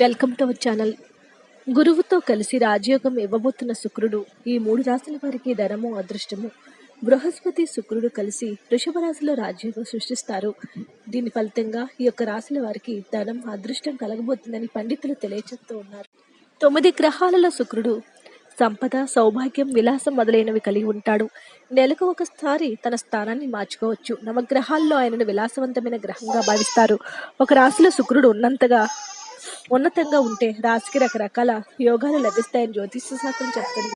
Welcome to our channel. గురువుతో కలిసి రాజయోగం ఇవ్వబోతున్న శుక్రుడు ఈ మూడు రాశుల వారికి ధనము అదృష్టము. బృహస్పతి శుక్రుడు కలిసి వృషభ రాశిలో రాజయోగం సృష్టిస్తారు. దీని ఫలితంగా ఈ యొక్క రాశుల వారికి ధనం అదృష్టం కలగబోతుందని పండితులు తెలియచేస్తూ ఉన్నారు. తొమ్మిది గ్రహాలలో శుక్రుడు సంపద సౌభాగ్యం విలాసం మొదలైనవి కలిగి ఉంటాడు. నెలకు ఒకసారి తన స్థానాన్ని మార్చుకోవచ్చు. నవగ్రహాల్లో ఆయనను విలాసవంతమైన గ్రహంగా భావిస్తారు. ఒక రాశిలో శుక్రుడు ఉన్నంతగా ఉన్నతంగా ఉంటే రాశికి రకరకాల యోగాలు లభిస్తాయని జ్యోతిష్య శాస్త్రం చెప్తుంది.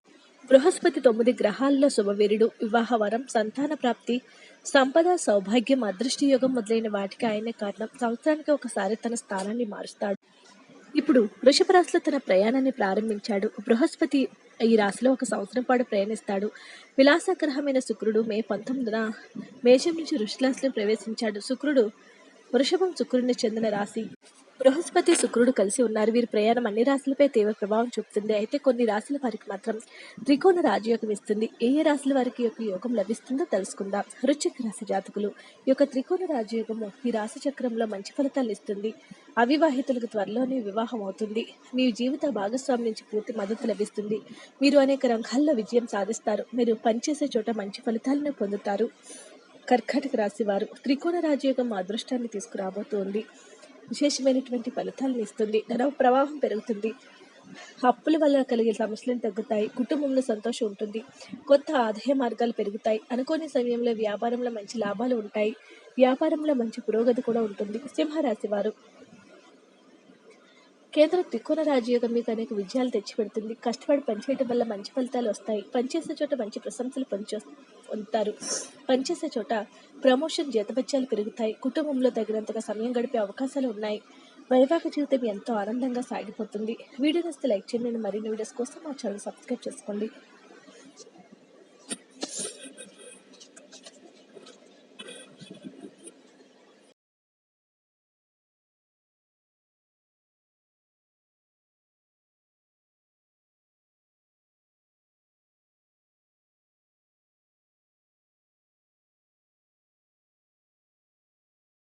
బృహస్పతి తొమ్మిది గ్రహాల్లో శుభవీరుడు వివాహ వరం సంతాన ప్రాప్తి సంపద సౌభాగ్యం అదృష్ట యోగం మొదలైన వాటికి ఆయనే కారణం. సంవత్సరానికి ఒకసారి తన స్థానాన్ని మారుస్తాడు. ఇప్పుడు వృషభ రాశిలో తన ప్రయాణాన్ని ప్రారంభించాడు. బృహస్పతి ఈ రాశిలో ఒక సంవత్సరం పాటు ప్రయాణిస్తాడు. విలాసగ్రహమైన శుక్రుడు మే పంతొమ్మిదిన మేషం నుంచి వృషభ రాశిలో ప్రవేశించాడు. శుక్రుడు వృషభం శుక్రుడిని చెందిన రాశి. బృహస్పతి శుక్రుడు కలిసి ఉన్నారు. వీరి ప్రయాణం అన్ని రాశులపై తీవ్ర ప్రభావం చూపుతుంది. అయితే కొన్ని రాశుల వారికి మాత్రం త్రికోణ రాజయోగం ఇస్తుంది. ఏ ఏ రాశుల వారికి యొక్క యోగం లభిస్తుందో తెలుసుకుందాం. వృశ్చిక రాశి జాతకులు. ఈ యొక్క త్రికోణ రాజయోగము ఈ రాశి చక్రంలో మంచి ఫలితాలు ఇస్తుంది. అవివాహితులకు త్వరలోనే వివాహం అవుతుంది. మీ జీవిత భాగస్వామి నుంచి పూర్తి మద్దతు లభిస్తుంది. మీరు అనేక రంగాల్లో విజయం సాధిస్తారు. మీరు పనిచేసే చోట మంచి ఫలితాలను పొందుతారు. కర్కాటక రాశి వారు త్రికోణ రాజయోగం అదృష్టాన్ని తీసుకురాబోతోంది. విశేషమైనటువంటి ఫలితాలను ఇస్తుంది. ధన ప్రవాహం పెరుగుతుంది. అప్పుల వల్ల కలిగే సమస్యలను తగ్గుతాయి. కుటుంబంలో సంతోషం ఉంటుంది. కొత్త ఆదాయ మార్గాలు పెరుగుతాయి. అనుకోని సమయంలో వ్యాపారంలో మంచి లాభాలు ఉంటాయి. వ్యాపారంలో మంచి పురోగతి కూడా ఉంటుంది. సింహరాశి వారు. కేంద్ర త్రికోణ రాజయోగం మీకు అనేక విజయాలు తెచ్చిపెడుతుంది. కష్టపడి పనిచేయటం వల్ల మంచి ఫలితాలు వస్తాయి. పనిచేసే చోట మంచి ప్రశంసలు పనిచేస్తాయి పొందుతారు పనిచేసే చోట ప్రమోషన్ జీతభత్యాలు పెరుగుతాయి. కుటుంబంలో తగినంతగా సమయం గడిపే అవకాశాలు ఉన్నాయి. వైవాహిక జీవితం ఎంతో ఆనందంగా సాగిపోతుంది. వీడియో నస్తే లైక్ చేయండి. మరిన్ని వీడియోస్ కోసం మా ఛానల్ సబ్స్క్రైబ్ చేసుకోండి.